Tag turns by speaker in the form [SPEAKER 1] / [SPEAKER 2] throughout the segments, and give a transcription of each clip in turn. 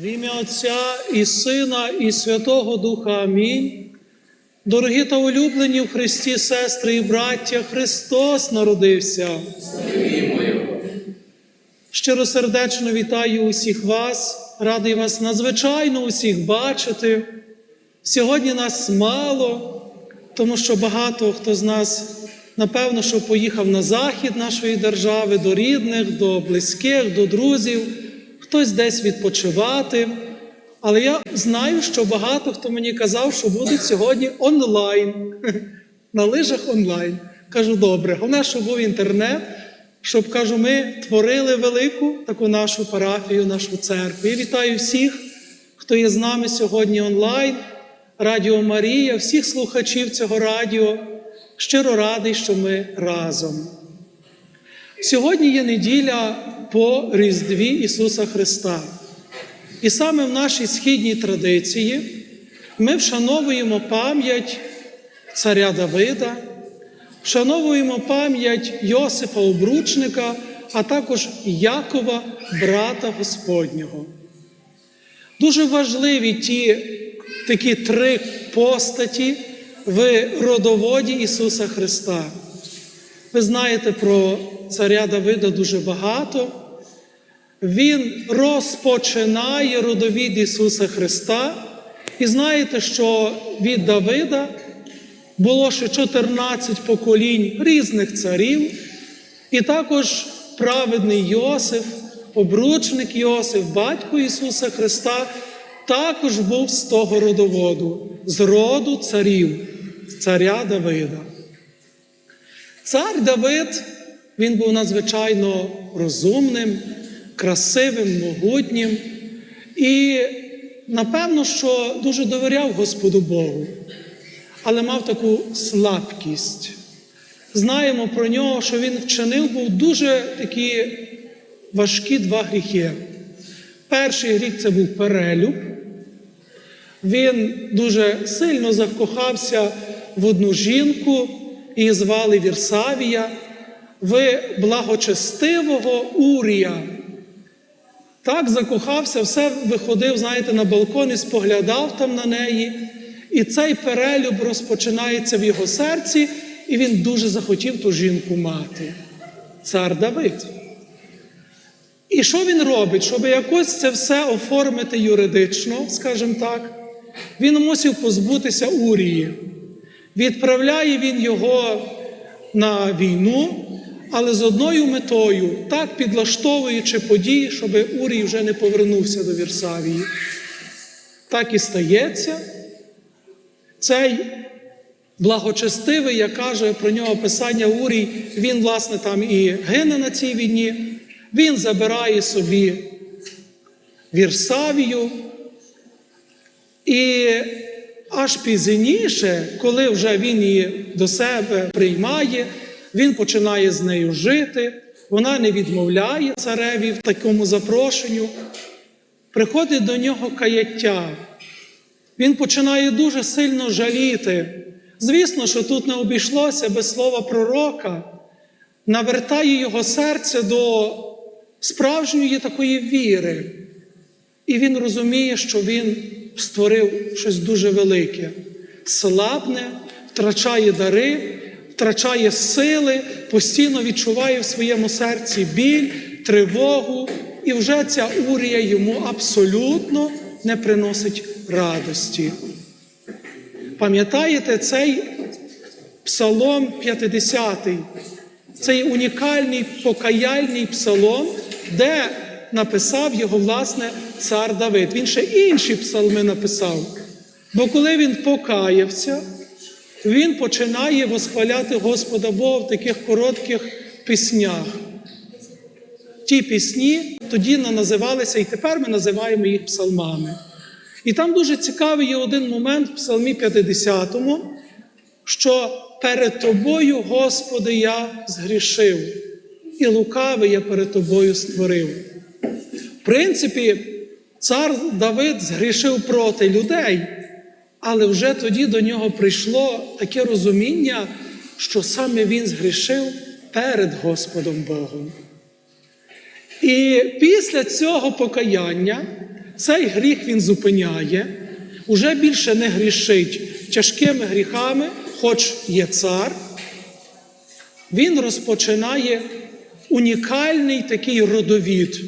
[SPEAKER 1] В ім'я Отця і Сина, і Святого Духа Амінь. Дорогі та улюблені в Христі, сестри і браття, Христос народився. Щиросердечно вітаю усіх вас, радий вас надзвичайно усіх бачити. Сьогодні нас мало, тому що багато хто з нас, напевно, що поїхав на захід нашої держави, до рідних, до близьких, до друзів, хтось десь відпочивати. Але я знаю, що багато хто мені казав, що будуть сьогодні онлайн, на лижах онлайн. Кажу, добре, головне, щоб був інтернет, щоб кажу, ми творили велику таку нашу парафію, нашу церкву. І вітаю всіх, хто є з нами сьогодні онлайн, Радіо Марія, всіх слухачів цього радіо. Щиро радий, що ми разом. Сьогодні є неділя по Різдві Ісуса Христа. І саме в нашій східній традиції ми вшановуємо пам'ять царя Давида, вшановуємо пам'ять Йосифа Обручника, а також Якова, брата Господнього. Дуже важливі ті такі три постаті в родоводі Ісуса Христа. Ви знаєте про царя Давида дуже багато. Він розпочинає родовід Ісуса Христа. І знаєте, що від Давида було ще 14 поколінь різних царів, і також праведний Йосиф, обручник Йосиф, батько Ісуса Христа, також був з того родоводу, з роду царів, царя Давида. Цар Давид, він був надзвичайно розумним, красивим, могутнім і, напевно, що дуже довіряв Господу Богу, але мав таку слабкість. Знаємо про нього, що він вчинив був дуже такі важкі два гріхи. Перший гріх це був перелюб. Він дуже сильно закохався в одну жінку, її звали Вірсавія, в благочестивого Урія. Так закохався, все виходив, знаєте, на балкон і споглядав там на неї. І цей перелюб розпочинається в його серці, і він дуже захотів ту жінку мати. Цар Давид. І що він робить, щоб якось це все оформити юридично, скажімо так, він мусив позбутися Урії. Відправляє він його на війну, але з одною метою, так підлаштовуючи події, щоб Урій вже не повернувся до Вірсавії. Так і стається. Цей благочестивий, як каже про нього писання Урій, він, власне, там і гине на цій війні, він забирає собі Вірсавію. І аж пізніше, коли вже він її до себе приймає, він починає з нею жити, вона не відмовляє цареві в такому запрошенню. Приходить до нього каяття. Він починає дуже сильно жаліти. Звісно, що тут не обійшлося без слова пророка, навертає його серце до справжньої такої віри. І він розуміє, що він створив щось дуже велике, слабне, втрачає дари, втрачає сили, постійно відчуває в своєму серці біль, тривогу, і вже ця урія йому абсолютно не приносить радості. Пам'ятаєте цей псалом 50, цей унікальний покаяльний псалом, де написав його, власне, цар Давид. Він ще інші псалми написав. Бо коли він покаявся, він починає восхваляти Господа Бога в таких коротких піснях. Ті пісні тоді називалися, і тепер ми називаємо їх псалмами. І там дуже цікавий є один момент в Псалмі 50, що перед тобою, Господи, я згрішив, і лукавий я перед тобою створив. В принципі, цар Давид згрішив проти людей, але вже тоді до нього прийшло таке розуміння, що саме він згрішив перед Господом Богом. І після цього покаяння цей гріх він зупиняє, уже більше не грішить тяжкими гріхами, хоч є цар. Він розпочинає унікальний такий родовід.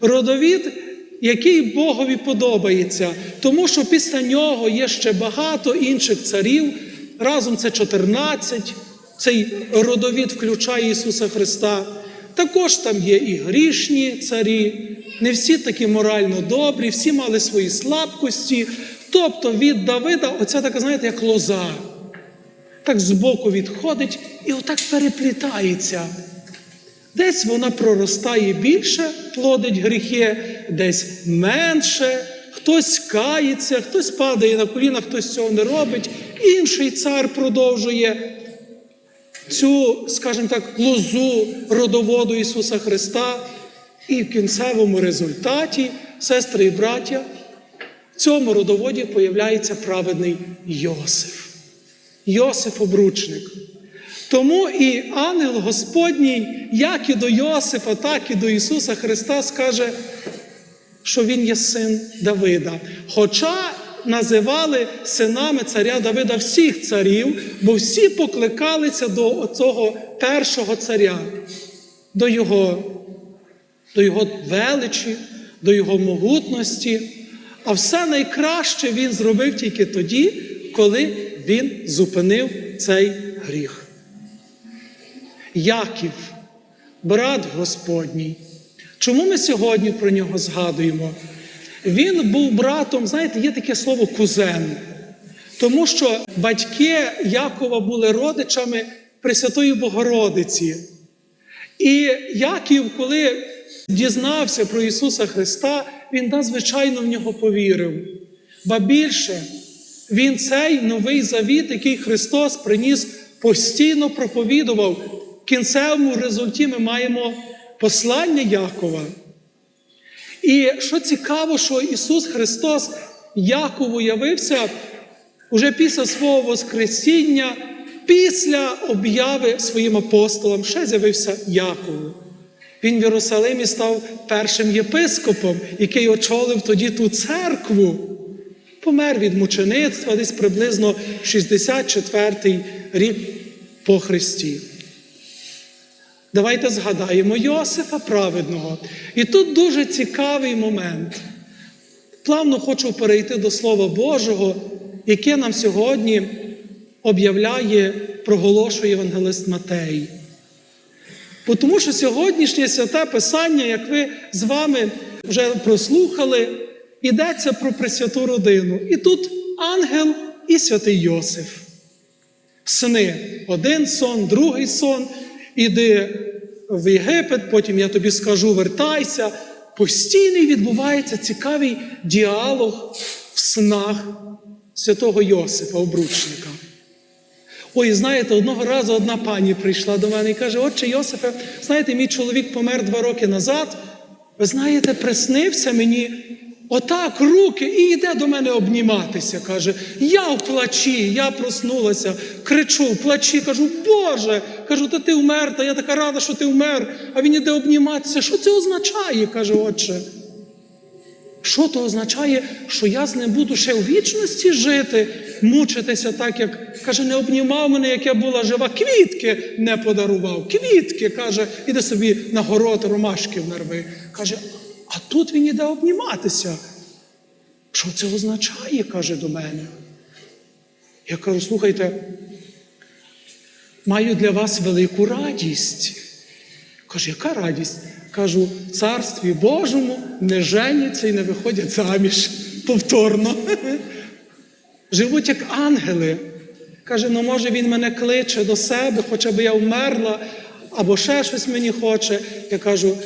[SPEAKER 1] Родовід, який Богові подобається, тому що після нього є ще багато інших царів. Разом це 14. Цей родовід включає Ісуса Христа. Також там є і грішні царі, не всі такі морально добрі, всі мали свої слабкості. Тобто від Давида, оця така, знаєте, як лоза. Так збоку відходить і отак переплітається. Десь вона проростає більше, плодить гріхи, десь менше, хтось кається, хтось падає на коліна, хтось цього не робить. Інший цар продовжує цю, скажімо так, лозу родоводу Ісуса Христа. І в кінцевому результаті, сестри і браття, в цьому родоводі появляється праведний Йосиф. Йосиф обручник. Тому і ангел Господній, як і до Йосифа, так і до Ісуса Христа, скаже, що Він є син Давида. Хоча називали синами царя Давида всіх царів, бо всі покликалися до цього першого царя, до його, до його величі, до його могутності. А все найкраще він зробив тільки тоді, коли він зупинив цей гріх. Яків, брат Господній. Чому ми сьогодні про нього згадуємо? Він був братом, знаєте, є таке слово кузен, тому що батьки Якова були родичами Пресвятої Богородиці. І Яків, коли дізнався про Ісуса Христа, він надзвичайно в нього повірив. Ба більше, він цей новий завіт, який Христос приніс, постійно проповідував. Кінцевому результаті ми маємо послання Якова. І що цікаво, що Ісус Христос Якову явився уже після свого Воскресіння, після обяви своїм апостолам, ще з'явився Якову. Він в Єрусалимі став першим єпископом, який очолив тоді ту церкву. Помер від мучеництва десь приблизно 64-й рік по Христі. Давайте згадаємо Йосифа праведного. І тут дуже цікавий момент. Плавно хочу перейти до Слова Божого, яке нам сьогодні об'являє, проголошує Євангелист Матей. Бо Тому що сьогоднішнє святе Писання, як ви з вами вже прослухали, йдеться про Пресвяту родину. І тут ангел і святий Йосиф. Сини, один сон, другий сон, іди в Єгипет, потім я тобі скажу, вертайся. Постійний відбувається цікавий діалог в снах святого Йосифа, обручника. Ой, знаєте, одного разу одна пані прийшла до мене і каже: Отче Йосифе, знаєте, мій чоловік помер два роки назад. Ви знаєте, приснився мені отак руки і йде до мене обніматися. Каже, я в плачі, я проснулася, кричу, плачі, кажу, Боже, кажу, та ти вмер, та я така рада, що ти вмер, а він іде обніматися. Що це означає? каже, отче. Що то означає, що я з ним буду ще у вічності жити, мучитися так, як каже, не обнімав мене, як я була жива, квітки не подарував. Квітки, каже, іди собі на город ромашків нарви. Каже, а тут він іде обніматися. Що це означає? каже до мене. Я кажу, слухайте, маю для вас велику радість. Каже, яка радість? Кажу, царстві Божому не женяться і не виходять заміж повторно. Живуть як ангели. Каже, ну може він мене кличе до себе, хоча б я вмерла, або ще щось мені хоче. Я кажу,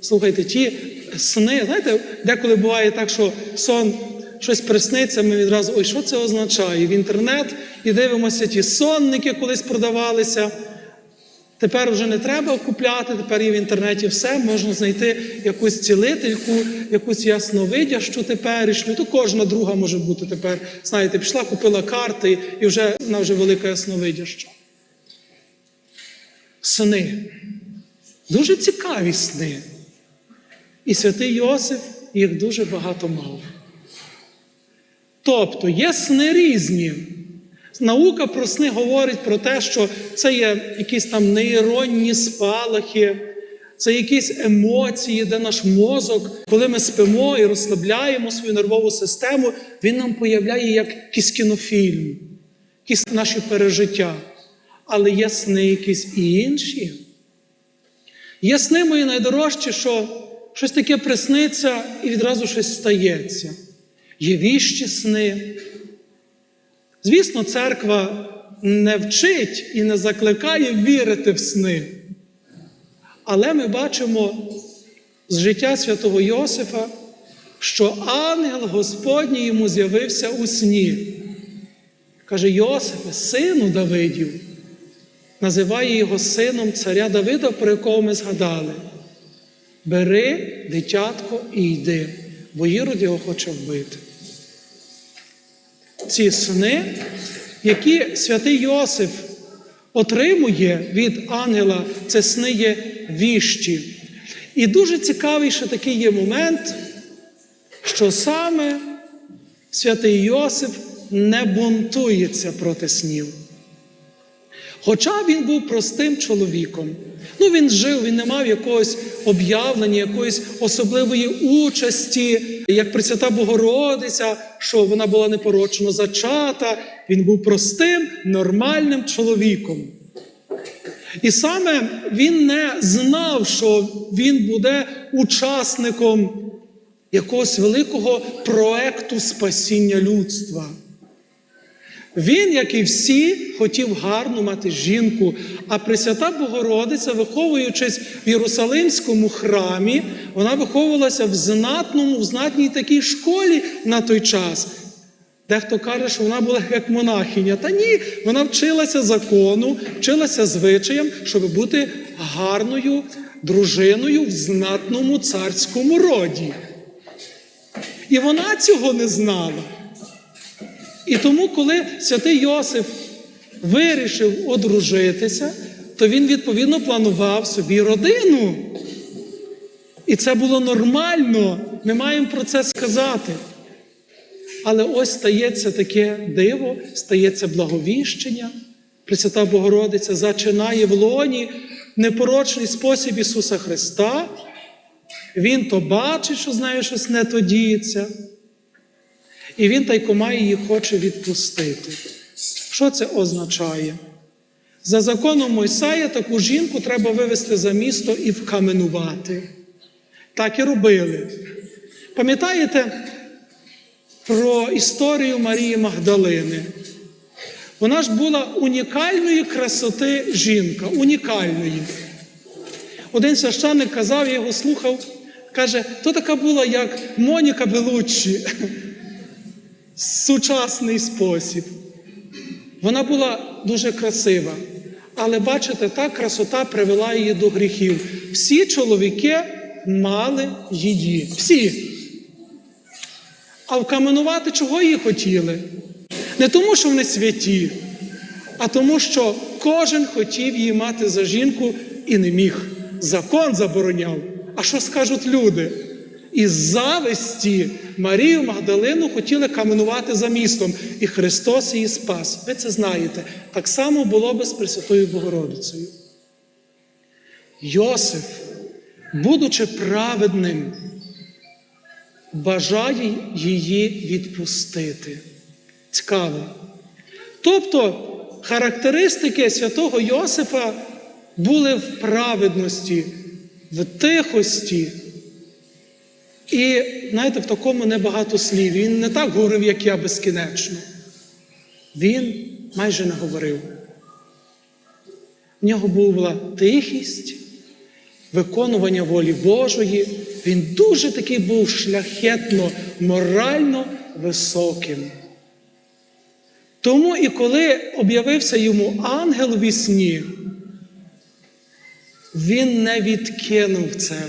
[SPEAKER 1] слухайте, ті сни, знаєте, деколи буває так, що сон щось присниться, ми відразу, ой, що це означає? В інтернет і дивимося, ті сонники колись продавалися. Тепер вже не треба купляти, тепер є в інтернеті все, можна знайти якусь цілительку, якусь ясновидящу теперішню. То кожна друга може бути тепер. Знаєте, пішла, купила карти, і вже вона вже велика ясновидяща. Сни. Дуже цікаві сни. І святий Йосиф їх дуже багато мав. Тобто є сни різні. Наука про сни говорить про те, що це є якісь там нейронні спалахи, це якісь емоції, де наш мозок, коли ми спимо і розслабляємо свою нервову систему, він нам появляє як якийсь кінофільм, якісь наші пережиття. Але є сни якісь і інші. Є сни мої найдорожчі, що щось таке присниться і відразу щось стається. Є віщі сни. Звісно, церква не вчить і не закликає вірити в сни. Але ми бачимо з життя святого Йосифа, що ангел Господній йому з'явився у сні. Каже: Йосифе, сину Давидів, називає його сином царя Давида, про якого ми згадали. Бери дитятко і йди, бо Ірод його хоче вбити. Ці сни, які святий Йосиф отримує від ангела, це сни є віщі. І дуже цікавий ще такий є момент, що саме святий Йосиф не бунтується проти снів. Хоча він був простим чоловіком. Ну, він жив, він не мав якогось об'явлення, якоїсь особливої участі, як Пресвята Богородиця, що вона була непорочно зачата. Він був простим, нормальним чоловіком. І саме він не знав, що він буде учасником якогось великого проекту спасіння людства. Він, як і всі, хотів гарно мати жінку, а Пресвята Богородиця, виховуючись в Єрусалимському храмі, вона виховувалася в знатному, в знатній такій школі на той час. Дехто каже, що вона була як монахиня. Та ні, вона вчилася закону, вчилася звичаям, щоб бути гарною дружиною в знатному царському роді. І вона цього не знала. І тому, коли святий Йосиф вирішив одружитися, то він відповідно планував собі родину. І це було нормально. Ми маємо про це сказати. Але ось стається таке диво, стається благовіщення. Пресвята Богородиця зачинає в лоні непорочний спосіб Ісуса Христа. Він то бачить, що з нею щось не то діється. І він тайкома її хоче відпустити. Що це означає? За законом Мойсея таку жінку треба вивести за місто і вкаменувати. Так і робили. Пам'ятаєте про історію Марії Магдалини? Вона ж була унікальної красоти жінка, унікальної. Один священник казав, я його слухав, каже, то така була, як Моніка Белуччі сучасний спосіб. Вона була дуже красива. Але бачите, та красота привела її до гріхів. Всі чоловіки мали її. Всі. А вкаменувати чого її хотіли? Не тому, що вони святі, а тому, що кожен хотів її мати за жінку і не міг. Закон забороняв. А що скажуть люди? Із зависті Марію Магдалину хотіли каменувати за містом, і Христос її спас. Ви це знаєте. Так само було би з Пресвятою Богородицею. Йосиф, будучи праведним, бажає її відпустити. Цікаво. Тобто характеристики святого Йосифа були в праведності, в тихості. І, знаєте, в такому небагато слів. Він не так говорив, як я безкінечно. Він майже не говорив. В нього була тихість, виконування волі Божої. Він дуже такий був шляхетно, морально високим. Тому і коли об'явився йому ангел у сні, він не відкинув це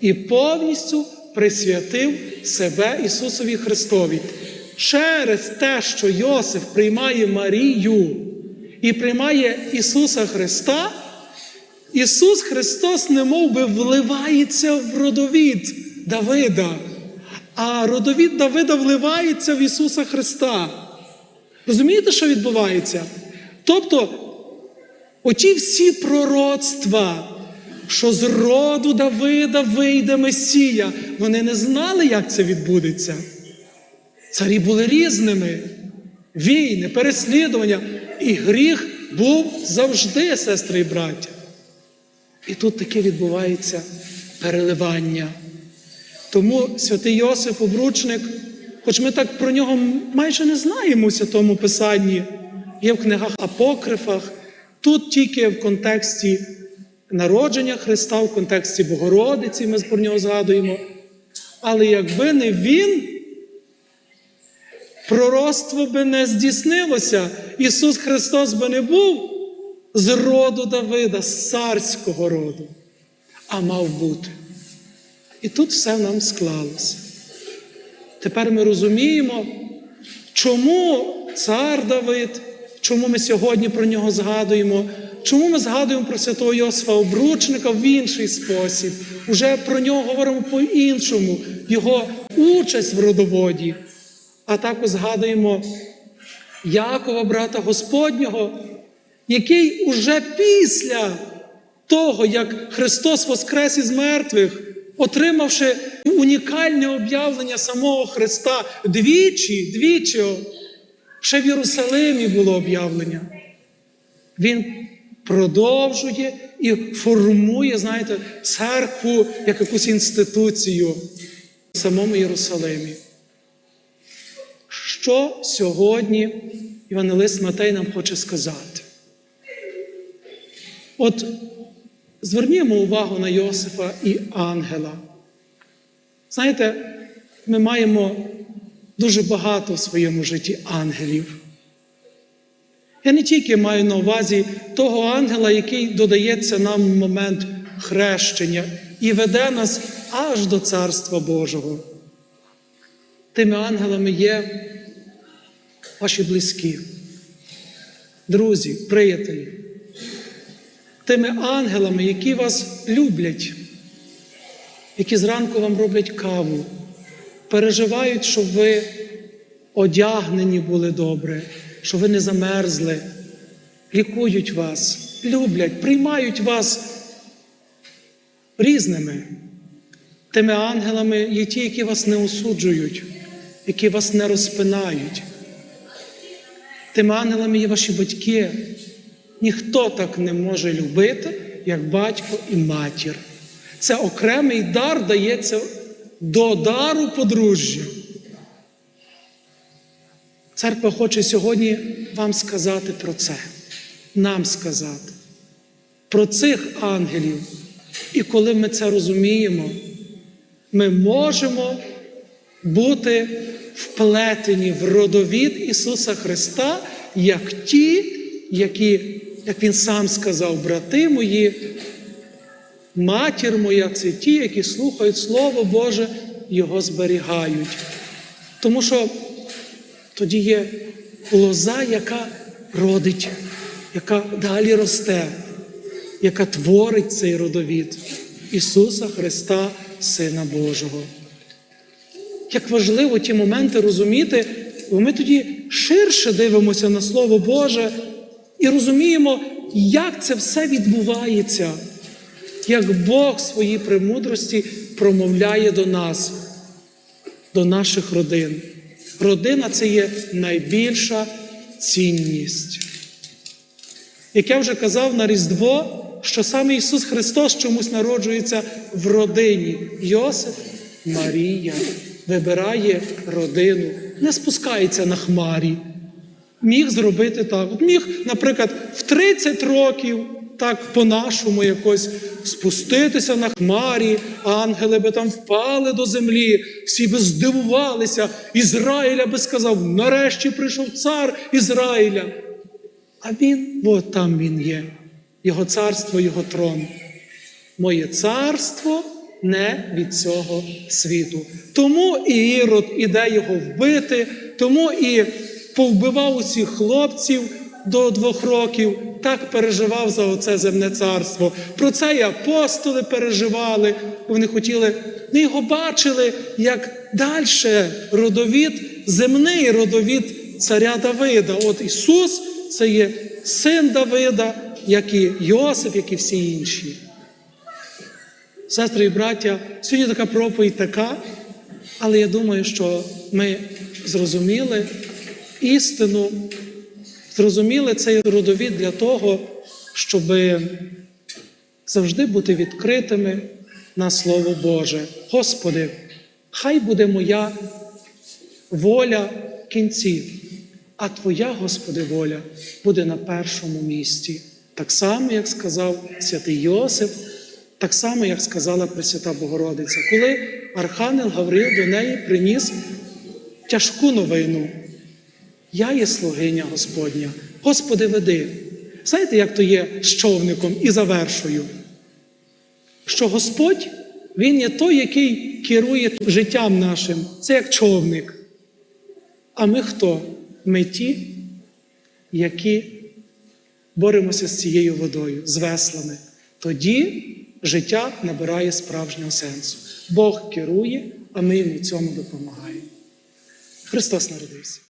[SPEAKER 1] і повністю присвятив себе Ісусові Христові. Через те, що Йосиф приймає Марію і приймає Ісуса Христа, Ісус Христос немов би вливається в родовід Давида. А родовід Давида вливається в Ісуса Христа. Розумієте, що відбувається? Тобто, оті всі пророцтва, що з роду Давида вийде Месія, вони не знали, як це відбудеться. Царі були різними. Війни, переслідування. І гріх був завжди, сестри і браття. І тут таке відбувається переливання. Тому святий Йосиф Обручник, хоч ми так про нього майже не знаємо у святому Писанні, є в книгах апокрифах, тут тільки в контексті народження Христа, в контексті Богородиці ми про нього згадуємо. Але якби не він, пророцтво би не здійснилося, Ісус Христос би не був з роду Давида, з царського роду, а мав бути. І тут все нам склалося. Тепер ми розуміємо, чому цар Давид, чому ми сьогодні про нього згадуємо, чому ми згадуємо про святого Йосифа Обручника в інший спосіб. Уже про нього говоримо по-іншому, його участь в родоводі. А також згадуємо Якова, брата Господнього, який уже після того, як Христос воскрес із мертвих, отримавши унікальне об'явлення самого Христа, двічі, двічі, ще в Єрусалимі було об'явлення. Він продовжує і формує, знаєте, церкву як якусь інституцію в самому Єрусалимі. Що сьогодні Івангелист Матей нам хоче сказати? От звернімо увагу на Йосифа і ангела. Знаєте, ми маємо дуже багато в своєму житті ангелів. Я не тільки маю на увазі того ангела, який додається нам в момент хрещення і веде нас аж до Царства Божого. Тими ангелами є ваші близькі, друзі, приятелі, тими ангелами, які вас люблять, які зранку вам роблять каву, переживають, щоб ви одягнені були добре, щоб ви не замерзли, лікують вас, люблять, приймають вас різними. Тими ангелами є ті, які вас не осуджують, які вас не розпинають. Тими ангелами є ваші батьки. Ніхто так не може любити, як батько і матір. Це окремий дар дається до дару подружжя. Церква хоче сьогодні вам сказати про це, нам сказати, про цих ангелів. І коли ми це розуміємо, ми можемо бути вплетені в родовід Ісуса Христа, як ті, які, як Він сам сказав, брати мої, матір моя, це ті, які слухають Слово Боже, Його зберігають. Тому що тоді є лоза, яка родить, яка далі росте, яка творить цей родовід Ісуса Христа, Сина Божого. Як важливо ті моменти розуміти, бо ми тоді ширше дивимося на Слово Боже і розуміємо, як це все відбувається, як Бог своїй премудрості промовляє до нас, до наших родин. Родина це є найбільша цінність. Як я вже казав на Різдво, що саме Ісус Христос чомусь народжується в родині. Йосиф, Марія вибирає родину, не спускається на хмарі. Міг зробити так. От Міг, наприклад, в 30 років, так по-нашому якось спуститися на хмарі, ангели би там впали до землі, всі би здивувалися. Ізраїля би сказав: нарешті прийшов цар Ізраїля. А він, от там він є, його царство, його трон. Моє царство не від цього світу. Тому і Ірод іде його вбити, тому і повбивав усіх хлопців, до двох років так переживав за оце земне царство. Про це і апостоли переживали, бо вони хотіли, вони його бачили як далі родовід, земний родовід царя Давида. От Ісус це є син Давида, як і Йосип, як і всі інші. Сестри і браття, сьогодні така проповідь така, але я думаю, що ми зрозуміли істину, зрозуміли цей родовід для того, щоб завжди бути відкритими на Слово Боже. Господи, хай буде моя воля в кінці, а Твоя, Господи, воля буде на першому місці. Так само, як сказав святий Йосип, так само, як сказала Пресвята Богородиця, коли Архангел Гавриїл до неї приніс тяжку новину. Я є слугиня Господня. Господи, веди. Знаєте, як то є з човником і завершую? Що Господь, Він є той, який керує життям нашим. Це як човник. А ми хто? Ми ті, які боремося з цією водою, з веслами. Тоді життя набирає справжнього сенсу. Бог керує, а ми йому цьому допомагаємо. Христос народився.